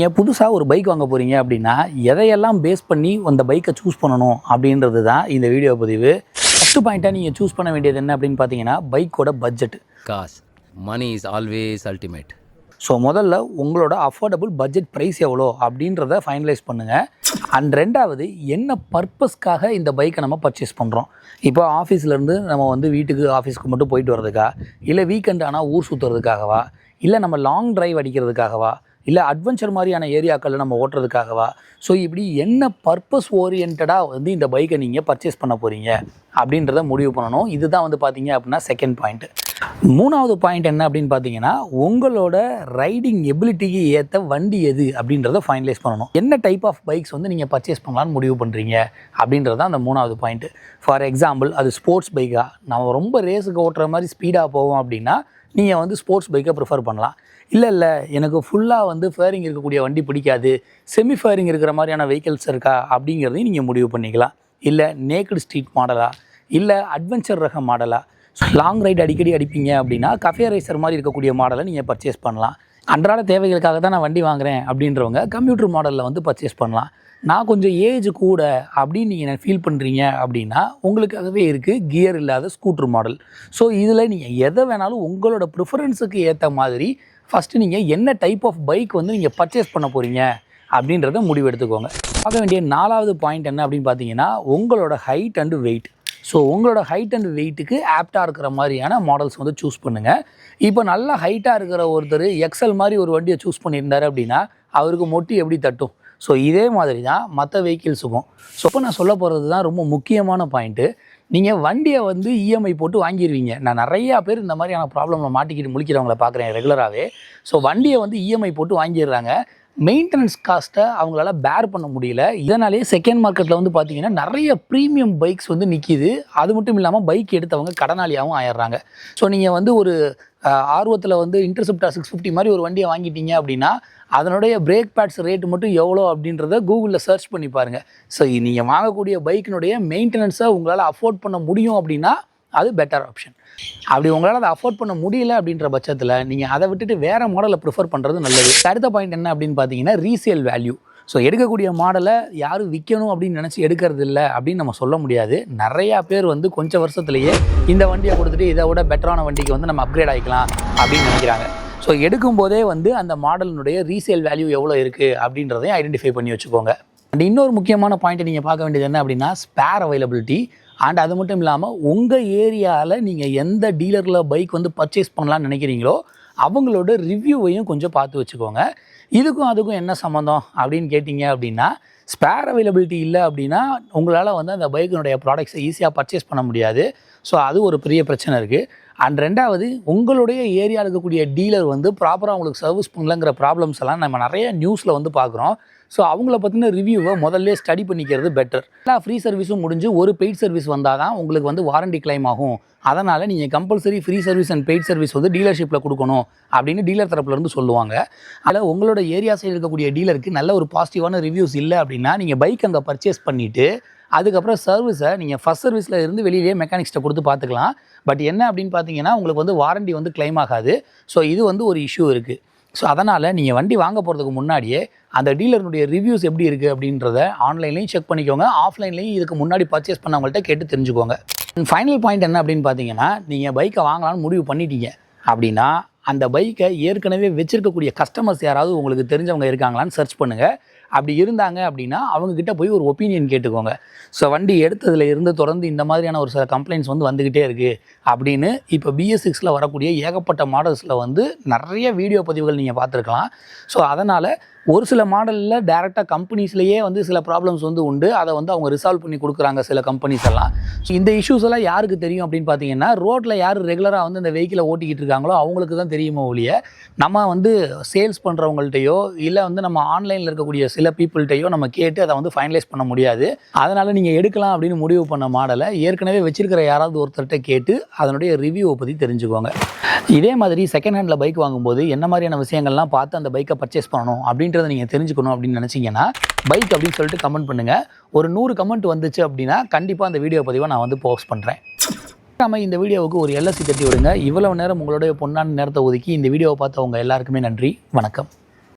நீங்கள் புதுசாக ஒரு பைக் வாங்க போகிறீங்க அப்படின்னா எதையெல்லாம் பேஸ் பண்ணி அந்த பைக்கை சூஸ் பண்ணணும் அப்படின்றது தான் இந்த வீடியோ பதிவு. ஃபஸ்ட்டு பாயிண்ட்டாக நீங்கள் சூஸ் பண்ண வேண்டியது என்ன அப்படின்னு பார்த்தீங்கன்னா பைக்கோட பட்ஜெட் காசு money is always ultimate so முதல்ல உங்களோட அஃபோர்டபுள் பட்ஜெட் ப்ரைஸ் எவ்வளோ அப்படின்றத ஃபைனலைஸ் பண்ணுங்கள் அண்ட் ரெண்டாவது என்ன பர்பஸ்க்காக இந்த பைக்கை நம்ம பர்ச்சேஸ் பண்ணுறோம் இப்போ ஆஃபீஸ்லேருந்து நம்ம வந்து வீட்டுக்கு ஆஃபீஸ்க்கு மட்டும் போயிட்டு வர்றதுக்கா? இல்லை வீக்கெண்ட் ஆனால் ஊர் சுற்றுறதுக்காகவா இல்லை நம்ம லாங் டிரைவ் அடிக்கிறதுக்காகவா? இல்லை அட்வென்ச்சர் மாதிரியான ஏரியாக்களில் நம்ம ஓட்டுறதுக்காகவா? ஸோ இப்படி என்ன பர்பஸ் ஓரியன்டாக வந்து இந்த பைக்கை நீங்கள் பர்ச்சேஸ் பண்ண போகிறீங்க அப்படின்றத முடிவு பண்ணணும். இதுதான் வந்து பார்த்தீங்க அப்படின்னா செகண்ட் பாயிண்ட் மூணாவது பாயிண்ட் என்ன அப்படின்னு பார்த்தீங்கன்னா உங்களோட ரைடிங் எபிலிட்டிக்கு ஏற்ற வண்டி எது அப்படின்றத ஃபைனலைஸ் பண்ணணும். என்ன டைப் ஆஃப் பைக்ஸ் வந்து நீங்கள் பர்ச்சேஸ் பண்ணலாம்னு முடிவு பண்ணுறீங்க அப்படின்றது தான் அந்த மூணாவது பாயிண்ட்டு ஃபார் எக்ஸாம்பிள் அது ஸ்போர்ட்ஸ் பைக்காக நம்ம ரொம்ப ரேஸுக்கு ஓட்டுற மாதிரி ஸ்பீடாக போவோம் அப்படின்னா நீங்கள் வந்து ஸ்போர்ட்ஸ் பைக்கை ப்ரிஃபர் பண்ணலாம். இல்லை இல்லை எனக்கு ஃபுல்லாக வந்து ஃபேரிங் இருக்கக்கூடிய வண்டி பிடிக்காது. செமி ஃபேரிங் இருக்கிற மாதிரியான வெஹிக்கிள்ஸ் இருக்கா அப்படிங்கிறதையும் நீங்கள் முடிவு பண்ணிக்கலாம். இல்லை நேக்கடு ஸ்ட்ரீட் மாடலா இல்லை அட்வென்ச்சர் ரக மாடலா லாங் ரைடு அடிக்கடி அடிப்பீங்க அப்படின்னா கஃபே ரைசர் மாதிரி இருக்கக்கூடிய மாடலை நீங்கள் பர்ச்சேஸ் பண்ணலாம். அன்றாட தேவைகளுக்காக தான் நான் வண்டி வாங்குறேன் அப்படின்றவங்க கம்ப்யூட்டர் மாடலில் வந்து பர்ச்சேஸ் பண்ணலாம். நான் கொஞ்சம் ஏஜ் கூட அப்படின்னு நீங்கள் ஃபீல் பண்ணுறீங்க அப்படின்னா உங்களுக்காகவே இருக்குது கியர் இல்லாத ஸ்கூட்டர் மாடல் ஸோ இதில் நீங்கள் எதை வேணாலும் உங்களோட ப்ரிஃபரன்ஸுக்கு ஏற்ற மாதிரி ஃபஸ்ட்டு நீங்கள் என்ன டைப் ஆஃப் பைக் வந்து நீங்கள் பர்ச்சேஸ் பண்ண போகிறீங்க அப்படின்றத முடிவெடுத்துக்கோங்க பார்க்க வேண்டிய நாலாவது பாயிண்ட் என்ன அப்படின்னு பார்த்தீங்கன்னா உங்களோட ஹைட் அண்டு வெயிட் ஸோ உங்களோட ஹைட் அண்ட் வெயிட்டுக்கு ஆப்டாக இருக்கிற மாதிரியான மாடல்ஸ் வந்து சூஸ் பண்ணுங்கள் இப்போ நல்லா ஹைட்டாக இருக்கிற ஒருத்தர் எக்ஸல் மாதிரி ஒரு வண்டியை சூஸ் பண்ணியிருந்தாரு அப்படின்னா அவருக்கு மொட்டி எப்படி தட்டும்? ஸோ இதே மாதிரி தான் மற்ற வெஹிக்கிள்ஸுக்கும் ஸோ இப்போ நான் சொல்ல போகிறது தான் ரொம்ப முக்கியமான பாயிண்ட்டு நீங்கள் வண்டியை வந்து இஎம்ஐ போட்டு வாங்கிடுவீங்க நான் நிறையா பேர் இந்த மாதிரியான ப்ராப்ளமில் மாட்டிக்கிட்டு முழிக்கிறவங்கள பார்க்குறேன் ரெகுலராகவே ஸோ வண்டியை வந்து இஎம்ஐ போட்டு வாங்கிடுறாங்க. மெயின்டெனன்ஸ் காஸ்ட்டை அவங்களால பேர் பண்ண முடியல. இதனாலேயே செகண்ட் மார்க்கெட்டில் வந்து பார்த்தீங்கன்னா நிறைய ப்ரீமியம் பைக்ஸ் வந்து நிற்கிது அது மட்டும் இல்லாமல் பைக் எடுத்தவங்க கடனாளியாகவும் ஆயிடுறாங்க. ஸோ நீங்கள் வந்து ஒரு ஆர்வத்தில் வந்து இன்டர்செப்டா சிக்ஸ் ஃபிஃப்டி மாதிரி ஒரு வண்டியை வாங்கிட்டீங்க அப்படின்னா அதனுடைய பிரேக் பேட்ஸ் ரேட் மட்டும் எவ்வளோ அப்படின்றத கூகுளில் சர்ச் பண்ணி பாருங்கள் ஸோ நீங்கள் வாங்கக்கூடிய பைக்கினுடைய மெயின்டெனன்ஸை உங்களால் அஃபோர்ட் பண்ண முடியும் அப்படின்னா அது பெட்டர் ஆப்ஷன் அப்படி உங்களால் அதை அஃபோர்ட் பண்ண முடியல அப்படின்ற பட்சத்தில் நீங்கள் அதை விட்டுட்டு வேறு மாடலை ப்ரிஃபர் பண்ணுறது நல்லது. அடுத்த பாயிண்ட் என்ன அப்படின்னு பார்த்தீங்கன்னா ரீசேல் வேல்யூ ஸோ எடுக்கக்கூடிய மாடலை யாரும் விற்கணும் அப்படின்னு நினச்சி எடுக்கிறது இல்லை அப்படின்னு நம்ம சொல்ல முடியாது. நிறையா பேர் வந்து கொஞ்சம் வருஷத்துலேயே இந்த வண்டியை கொடுத்துட்டு இதை விட பெட்டரான வண்டிக்கு வந்து நம்ம அப்கிரேட் ஆகிக்கலாம் அப்படின்னு நினைக்கிறாங்க. ஸோ எடுக்கும்போதே வந்து அந்த மாடலினுடைய ரீசேல் வேல்யூ எவ்வளோ இருக்குது அப்படின்றதையும் ஐடென்டிஃபை பண்ணி வச்சுக்கோங்க. அண்ட் இன்னொரு முக்கியமான பாயிண்ட் நீங்கள் பார்க்க வேண்டியது என்ன அப்படின்னா ஸ்பேர் அவைலபிலிட்டி அண்ட் அது மட்டும் இல்லாமல் உங்கள் ஏரியாவில் நீங்கள் எந்த டீலரில் பைக் வந்து பர்ச்சேஸ் பண்ணலான்னு நினைக்கிறீங்களோ அவங்களோட ரிவ்யூவையும் கொஞ்சம் பார்த்து வச்சுக்கோங்க. இதுக்கும் அதுக்கும் என்ன சம்மந்தம் அப்படின்னு கேட்டிங்க அப்படின்னா ஸ்பேர் அவைலபிலிட்டி இல்லை அப்படின்னா உங்களால் வந்து அந்த பைக்கினுடைய ப்ராடக்ட்ஸை ஈஸியாக பர்ச்சேஸ் பண்ண முடியாது. ஸோ அது ஒரு பெரிய பிரச்சனை இருக்குது அண்ட் ரெண்டாவது உங்களுடைய ஏரியாவில் இருக்கக்கூடிய டீலர் வந்து ப்ராப்பராக உங்களுக்கு சர்வீஸ் பண்ணலங்கிற ப்ராப்ளம்ஸ் எல்லாம் நம்ம நிறைய நியூஸில் வந்து பார்க்குறோம். ஸோ அவங்கள பற்றின ரிவ்யூவை முதல்ல ஸ்டடி பண்ணிக்கிறது பெட்டர் எல்லா ஃப்ரீ சர்வீஸும் முடிஞ்சு ஒரு பெய்ட் சர்வீஸ் வந்தால் தான் உங்களுக்கு வந்து வாரண்டி கிளைம் ஆகும். அதனால் நீங்கள் compulsory free service and paid service வந்து டீலர்ஷிப்பில் கொடுக்கணும் அப்படின்னு டீலர் தரப்புலேருந்து சொல்லுவாங்க. அதில் உங்களோட ஏரியா சைடு இருக்கக்கூடிய டீலருக்கு நல்ல ஒரு பாசிட்டிவான ரிவ்யூஸ் இல்லை அப்படின்னா நீங்கள் பைக் அங்கே பர்ச்சேஸ் பண்ணிவிட்டு அதுக்கப்புறம் சர்வீஸை நீங்கள் ஃபஸ்ட் சர்வீஸில் இருந்து வெளியிலேயே மெக்கானிக்ஸ்ட்டை கொடுத்து பார்த்துக்கலாம். பட் என்ன அப்படின்னு பார்த்தீங்கன்னா உங்களுக்கு வந்து வாரண்டி வந்து கிளைம் ஆகாது. ஸோ இது வந்து ஒரு இஷ்யூ இருக்குது ஸோ அதனால் நீங்கள் வண்டி வாங்க போகிறதுக்கு முன்னாடியே அந்த டீலருடைய ரிவ்யூஸ் எப்படி இருக்குது அப்படின்றத ஆன்லைன்லையும் செக் பண்ணிக்கோங்க. ஆஃப்லைன்லையும் இதுக்கு முன்னாடி பர்ச்சேஸ் பண்ணவங்கள்ட்ட கேட்டு தெரிஞ்சுக்கோங்க. ஃபைனல் பாயிண்ட் என்ன அப்படின்னு பார்த்தீங்கன்னா நீங்கள் பைக்கை வாங்கலாம்னு முடிவு பண்ணிட்டீங்க அப்படின்னா அந்த பைக்கை ஏற்கனவே வச்சிருக்கக்கூடிய கஸ்டமர்ஸ் யாராவது உங்களுக்கு தெரிஞ்சவங்க இருக்காங்களான்னு சர்ச் பண்ணுங்கள் அப்படி இருந்தாங்க அப்படின்னா அவங்கக்கிட்ட போய் ஒரு ஒப்பீனியன் கேட்டுக்கோங்க. ஸோ வண்டி எடுத்ததுல இருந்து தொடர்ந்து இந்த மாதிரியான ஒரு சில கம்ப்ளைண்ட்ஸ் வந்து வந்துக்கிட்டே இருக்குது அப்படின்னு இப்போ பிஎஸ் சிக்ஸில் வரக்கூடிய ஏகப்பட்ட மாடல்ஸில் வந்து நிறைய வீடியோ பதிவுகள் நீங்கள் பார்த்துருக்கலாம். ஸோ அதனால் ஒரு சில மாடலில் டேரெக்டாக கம்பெனிஸ்லேயே வந்து சில ப்ராப்ளம்ஸ் வந்து உண்டு. அதை வந்து அவங்க ரிசால்வ் பண்ணி கொடுக்குறாங்க சில கம்பெனிஸ் எல்லாம். ஸோ இந்த இஷ்யூஸ் எல்லாம் யாருக்கு தெரியும் அப்படின்னு பார்த்தீங்கன்னா ரோட்டில் யார் ரெகுலராக வந்து இந்த வெஹிக்கிளை ஓட்டிக்கிட்டு இருக்காங்களோ அவங்களுக்கு தான் தெரியுமோ ஒழிய நம்ம வந்து சேல்ஸ் பண்ணுறவங்கள்ட்டையோ இல்லை வந்து நம்ம ஆன்லைனில் இருக்கக்கூடிய சில பீப்புள்கிட்டையோ நம்ம கேட்டு அதை வந்து ஃபைனலைஸ் பண்ண முடியாது. அதனால் நீங்கள் எடுக்கலாம் அப்படின்னு முடிவு பண்ண மாடலை ஏற்கனவே வச்சிருக்கிற யாராவது ஒருத்தர்கிட்ட கேட்டு அதனுடைய ரிவ்யூவை பற்றி தெரிஞ்சுக்கோங்க. இதே மாதிரி செகண்ட் ஹேண்டில் பைக் வாங்கும்போது என்ன மாதிரியான விஷயங்கள்லாம் பார்த்து அந்த பைக்கை பர்ச்சேஸ் பண்ணணும் அப்படின்ற அப்படின்றத நீங்கள் தெரிஞ்சுக்கணும் அப்படின்னு நினச்சிங்கன்னா பைக் அப்படின்னு சொல்லிட்டு கமெண்ட் பண்ணுங்கள் ஒரு நூறு கமெண்ட் வந்துச்சு அப்படின்னா கண்டிப்பாக அந்த வீடியோ பதிவை நான் வந்து போஸ்ட் பண்ணுறேன் நம்ம இந்த வீடியோவுக்கு ஒரு எல்எஸ்சி தட்டி விடுங்க. இவ்வளவு நேரம் உங்களுடைய பொன்னான நேரத்தை ஒதுக்கி இந்த வீடியோவை பார்த்தவங்க எல்லாருக்குமே நன்றி. வணக்கம்.